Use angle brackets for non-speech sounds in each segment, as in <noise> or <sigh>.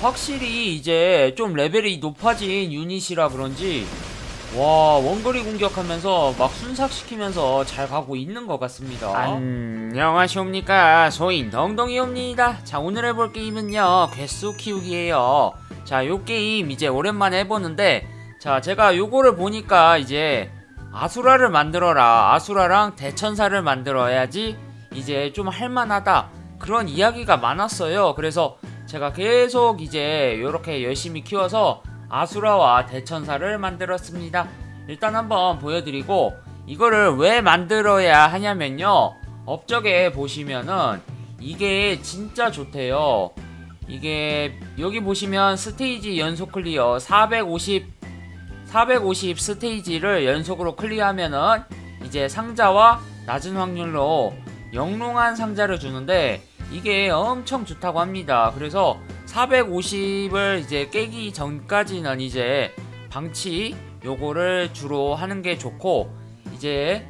확실히 이제 좀 레벨이 높아진 유닛이라 그런지 와 원거리 공격하면서 막 순삭시키면서 잘 가고 있는 것 같습니다. 안녕하십니까. 소인 덩덩이옵니다. 자 오늘 해볼 게임은요 괴수 키우기예요. 자 요 게임 이제 오랜만에 해보는데 자 제가 요거를 보니까 이제 아수라를 만들어라. 아수라랑 대천사를 만들어야지 이제 좀 할만하다. 그런 이야기가 많았어요. 그래서 제가 계속 이제 이렇게 열심히 키워서 아수라와 대천사를 만들었습니다. 일단 한번 보여드리고 이거를 왜 만들어야 하냐면요. 업적에 보시면은 이게 진짜 좋대요. 이게 여기 보시면 스테이지 연속 클리어 450 450 스테이지를 연속으로 클리어하면은 이제 상자와 낮은 확률로 영롱한 상자를 주는데 이게 엄청 좋다고 합니다. 그래서 450을 이제 깨기 전까지는 이제 방치 요거를 주로 하는 게 좋고 이제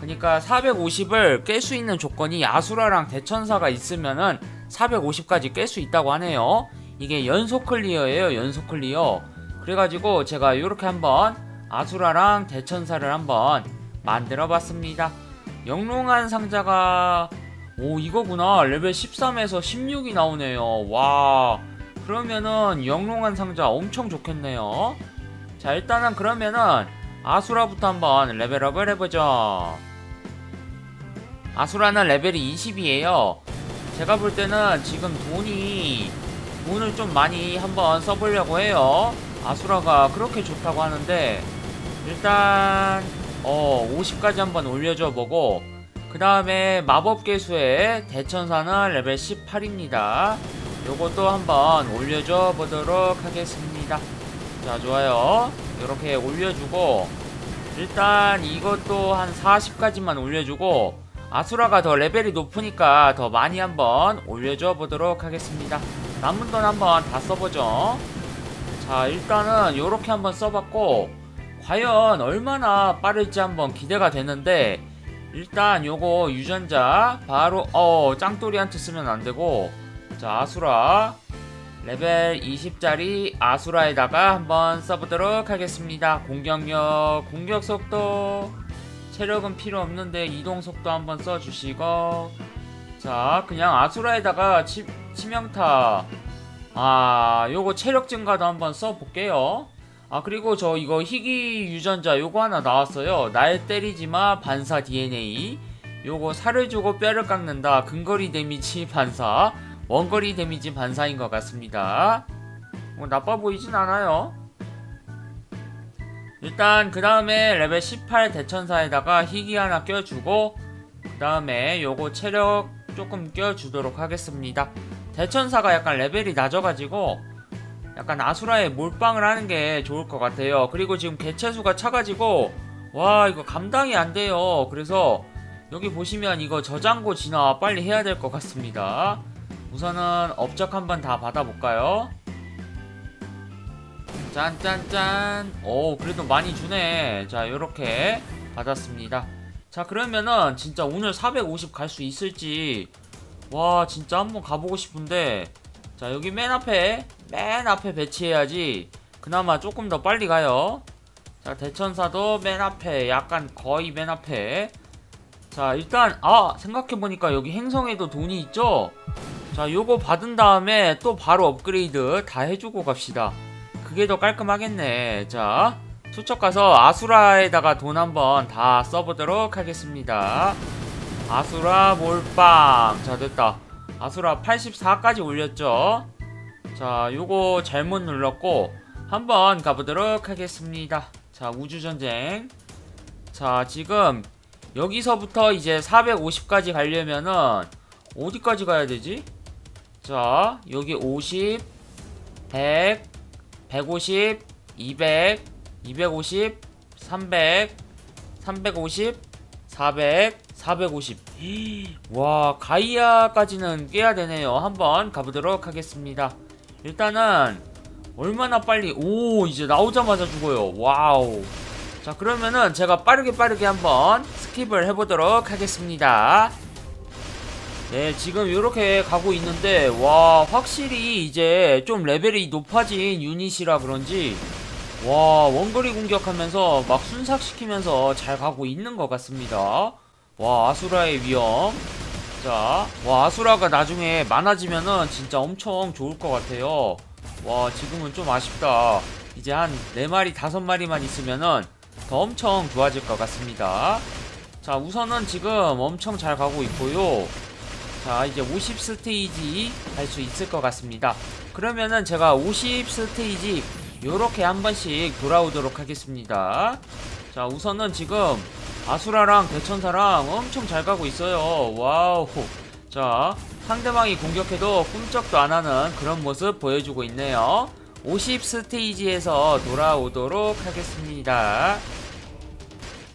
그러니까 450을 깰 수 있는 조건이 아수라랑 대천사가 있으면은 450까지 깰 수 있다고 하네요. 이게 연속 클리어예요. 연속 클리어. 그래가지고 제가 이렇게 한번 아수라랑 대천사를 한번 만들어 봤습니다. 영롱한 상자가 오 이거구나. 레벨 13에서 16이 나오네요. 와. 그러면은 영롱한 상자 엄청 좋겠네요. 자 일단은 그러면은 아수라부터 한번 레벨업을 해보죠. 아수라는 레벨이 20이에요. 제가 볼 때는 지금 돈이 돈을 좀 많이 한번 써보려고 해요. 아수라가 그렇게 좋다고 하는데 일단 어 50까지 한번 올려줘 보고 그 다음에 마법계수의 대천사는 레벨 18입니다. 요것도 한번 올려줘 보도록 하겠습니다. 자, 좋아요. 이렇게 올려주고, 일단 이것도 한 40까지만 올려주고, 아수라가 더 레벨이 높으니까 더 많이 한번 올려줘 보도록 하겠습니다. 남은 돈 한번 다 써보죠. 자, 일단은 이렇게 한번 써봤고, 과연 얼마나 빠를지 한번 기대가 되는데, 일단 요거 유전자 바로 어 짱돌이한테 쓰면 안되고 자 아수라. 레벨 20짜리 아수라에다가 한번 써보도록 하겠습니다. 공격력 공격속도. 체력은 필요 없는데 이동속도 한번 써주시고. 자 그냥 아수라에다가 치, 치명타. 아 요거 체력 증가도 한번 써볼게요 아 그리고 저 이거 희귀 유전자 요거 하나 나왔어요. 날 때리지마 반사 DNA 요거 살을 주고 뼈를 깎는다. 근거리 데미지 반사. 원거리 데미지 반사인 것 같습니다. 뭐 나빠 보이진 않아요. 일단 그 다음에 레벨 18 대천사에다가 희귀 하나 껴주고 그 다음에 요거 체력 조금 껴주도록 하겠습니다. 대천사가 약간 레벨이 낮아가지고 약간 아수라에 몰빵을 하는 게 좋을 것 같아요. 그리고 지금 개체수가 차가지고 와 이거 감당이 안 돼요. 그래서 여기 보시면 이거 저장고 진화 빨리 해야 될 것 같습니다. 우선은 업적 한번 다 받아볼까요? 짠짠짠 오 그래도 많이 주네 자 요렇게 받았습니다 자 그러면은 진짜 오늘 450 갈 수 있을지 와 진짜 한번 가보고 싶은데 자 여기 맨 앞에 맨 앞에 배치해야지 그나마 조금 더 빨리 가요. 자 대천사도 맨 앞에 약간 거의 맨 앞에. 자 일단 아 생각해보니까 여기 행성에도 돈이 있죠? 자 요거 받은 다음에 또 바로 업그레이드 다 해주고 갑시다. 그게 더 깔끔하겠네. 자 투척 가서 아수라에다가 돈 한번 다 써보도록 하겠습니다. 아수라 몰빵. 자 됐다 아수라 84까지 올렸죠. 자 요거 잘못 눌렀고 한번 가보도록 하겠습니다. 자 우주전쟁. 자 지금 여기서부터 이제 450까지 가려면은 어디까지 가야 되지? 자 여기 50 100 150 200 250 300 350 400 450. 와, 가이아까지는 깨야 되네요. 한번 가보도록 하겠습니다. 일단은 얼마나 빨리 오 이제 나오자마자 죽어요. 와우. 자 그러면은 제가 빠르게 빠르게 한번 스킵을 해보도록 하겠습니다. 네, 지금 이렇게 가고 있는데, 와, 확실히 이제 좀 레벨이 높아진 유닛이라 그런지, 와, 원거리 공격하면서 막 순삭시키면서 잘 가고 있는 것 같습니다. 와, 아수라의 위험. 자, 와, 아수라가 나중에 많아지면은 진짜 엄청 좋을 것 같아요. 와, 지금은 좀 아쉽다. 이제 한 4마리, 5마리만 있으면은 더 엄청 좋아질 것 같습니다. 자, 우선은 지금 엄청 잘 가고 있고요. 자 이제 50 스테이지 할수 있을 것 같습니다 그러면은 제가 50 스테이지 요렇게 한 번씩 돌아오도록 하겠습니다 자 우선은 지금 아수라랑 대천사랑 엄청 잘 가고 있어요 와우 자 상대방이 공격해도 꿈쩍도 안하는 그런 모습 보여주고 있네요 50 스테이지에서 돌아오도록 하겠습니다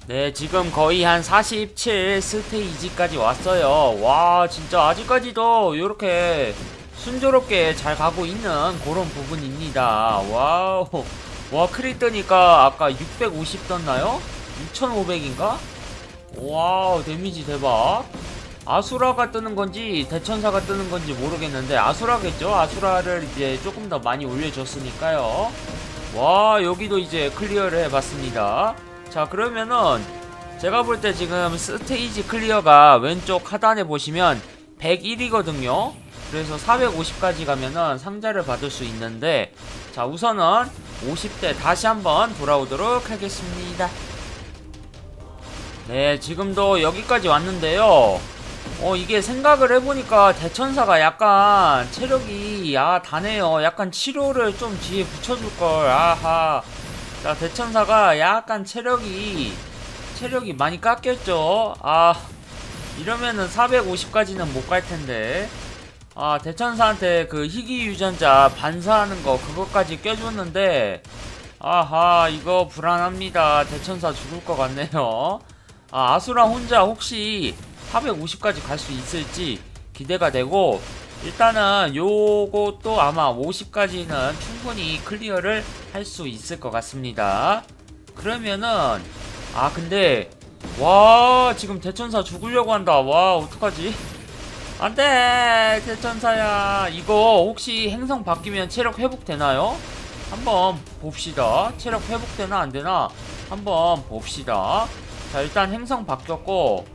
네, 지금 거의 한 47 스테이지까지 왔어요. 와, 진짜 아직까지도 이렇게 순조롭게 잘 가고 있는 그런 부분입니다. 와우. 와, 크리 뜨니까 아까 650 떴나요? 6500인가? 와우, 데미지 대박. 아수라가 뜨는 건지 대천사가 뜨는 건지 모르겠는데 아수라겠죠? 아수라를 이제 조금 더 많이 올려줬으니까요. 와, 여기도 이제 클리어를 해봤습니다. 자 그러면은 제가 볼 때 지금 스테이지 클리어가 왼쪽 하단에 보시면 101이거든요 그래서 450까지 가면은 상자를 받을 수 있는데 자 우선은 50대 다시 한번 돌아오도록 하겠습니다 네 지금도 여기까지 왔는데요. 어 이게 생각을 해보니까 대천사가 약간 체력이 아 다네요. 약간 치료를 좀 뒤에 붙여줄걸. 아하. 자 대천사가 약간 체력이 체력이 많이 깎였죠. 아 이러면은 450까지는 못 갈텐데. 아 대천사한테 그 희귀 유전자 반사하는 거 그것까지 껴줬는데 아하 이거 불안합니다. 대천사 죽을 것 같네요 아 아수라 혼자 혹시 450까지 갈 수 있을지 기대가 되고 일단은 요것도 아마 50까지는 충분히 클리어를 할 수 있을 것 같습니다. 그러면은 아 근데 와 지금 대천사 죽으려고 한다. 와 어떡하지? 안돼 대천사야. 이거 혹시 행성 바뀌면 체력 회복되나요? 한번 봅시다. 체력 회복되나 안되나? 한번 봅시다 자 일단 행성 바뀌었고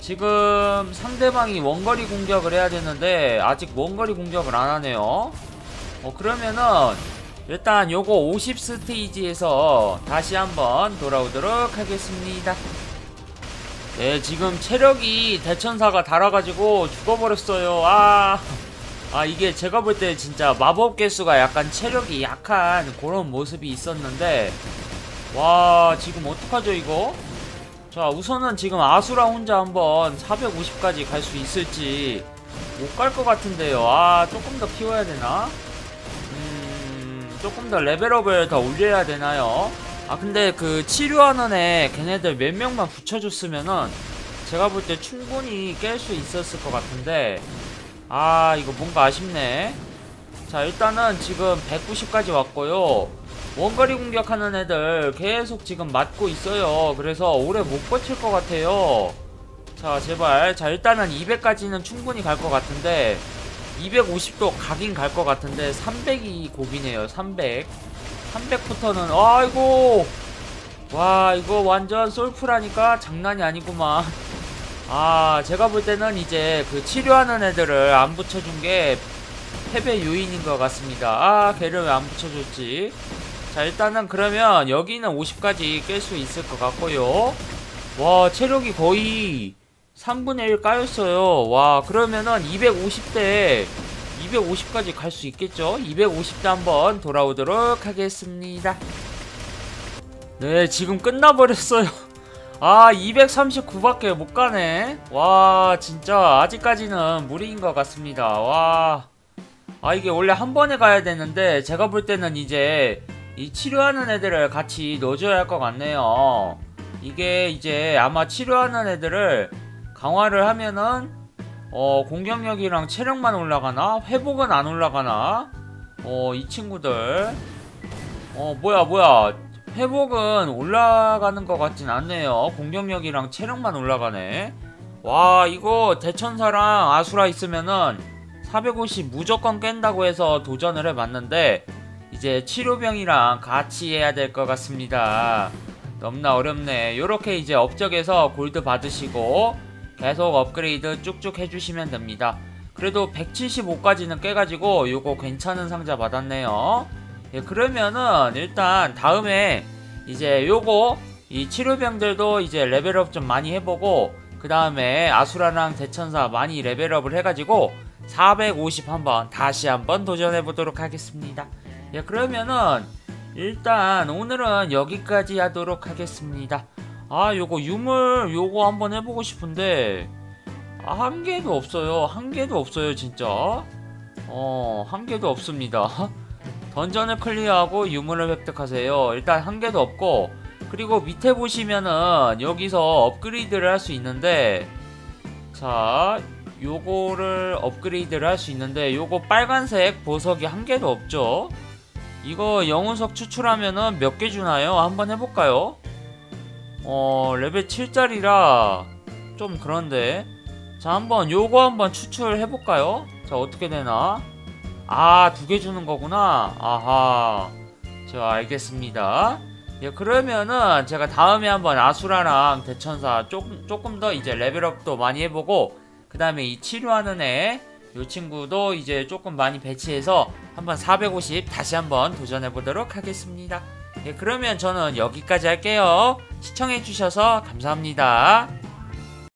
지금 상대방이 원거리 공격을 해야 되는데 아직 원거리 공격을 안 하네요. 어 그러면은 일단 요거 50 스테이지에서 다시 한번 돌아오도록 하겠습니다. 네 지금 체력이 대천사가 달아가지고 죽어버렸어요. 아, 아 이게 제가 볼 때 진짜 마법 개수가 약간 체력이 약한 그런 모습이 있었는데 와 지금 어떡하죠 이거 자 우선은 지금 아수라 혼자 한번 450까지 갈 수 있을지 못 갈 것 같은데요 아 조금 더 키워야 되나? 음 조금 더 레벨업을 더 올려야 되나요? 아 근데 그 치료하는 애 걔네들 몇 명만 붙여줬으면은 제가 볼 때 충분히 깰 수 있었을 것 같은데 아 이거 뭔가 아쉽네 자 일단은 지금 190까지 왔고요 원거리 공격하는 애들 계속 지금 맞고 있어요. 그래서 오래 못 버틸 것 같아요. 자 제발. 자 일단은 200까지는 충분히 갈 것 같은데 250도 가긴 갈 것 같은데 300이 고비네요 300 300부터는 아이고! 와 이거 완전 솔프라니까? 장난이 아니구만. 아 제가 볼 때는 이제 그 치료하는 애들을 안 붙여준 게 패배 요인인 것 같습니다. 아 걔를 왜 안 붙여줬지 자 일단은 그러면 여기는 50까지 깰 수 있을 것 같고요. 와 체력이 거의 3분의 1 까였어요. 와 그러면은 250대 250까지 갈 수 있겠죠? 250대 한번 돌아오도록 하겠습니다. 네 지금 끝나버렸어요. <laughs> 아 239밖에 못가네. 와 진짜 아직까지는 무리인 것 같습니다. 와. 아 이게 원래 한 번에 가야 되는데 제가 볼 때는 이제 이 치료하는 애들을 같이 넣어줘야 할 것 같네요. 이게 이제 아마 치료하는 애들을 강화를 하면은 어 공격력이랑 체력만 올라가나? 회복은 안 올라가나? 어 이 친구들. 어 뭐야 뭐야. 회복은 올라가는 것 같진 않네요. 공격력이랑 체력만 올라가네. 와 이거 대천사랑 아수라 있으면은 450 무조건 깬다고 해서 도전을 해봤는데 이제 치료병이랑 같이 해야 될 것 같습니다. 너무나 어렵네. 요렇게 이제 업적에서 골드 받으시고 계속 업그레이드 쭉쭉 해주시면 됩니다. 그래도 175까지는 깨가지고 요거 괜찮은 상자 받았네요. 예, 그러면은 일단 다음에 이제 요거 이 치료병들도 이제 레벨업 좀 많이 해보고 그 다음에 아수라랑 대천사 많이 레벨업을 해가지고 450 한번 다시 한번 도전해보도록 하겠습니다 예 그러면은 일단 오늘은 여기까지 하도록 하겠습니다. 아 요거 유물 요거 한번 해보고 싶은데 아, 한 개도 없어요. 한 개도 없어요 진짜. 어 한 개도 없습니다. <laughs> 던전을 클리어하고 유물을 획득하세요. 일단 한 개도 없고 그리고 밑에 보시면은 여기서 업그레이드를 할 수 있는데 자 요거를 업그레이드를 할 수 있는데 요거 빨간색 보석이 한 개도 없죠 이거 영혼석 추출하면은 몇 개 주나요? 한번 해볼까요? 어 레벨 7짜리라 좀 그런데 자 한번 요거 한번 추출해볼까요? 자 어떻게 되나 아 두 개 주는 거구나 아하 자 알겠습니다 예, 그러면은 제가 다음에 한번 아수라랑 대천사 조금, 조금 더 이제 레벨업도 많이 해보고 그 다음에 이 치료하는 애, 요 친구도 이제 조금 많이 배치해서 한번 450 다시 한번 도전해보도록 하겠습니다. 예, 그러면 저는 여기까지 할게요. 시청해주셔서 감사합니다.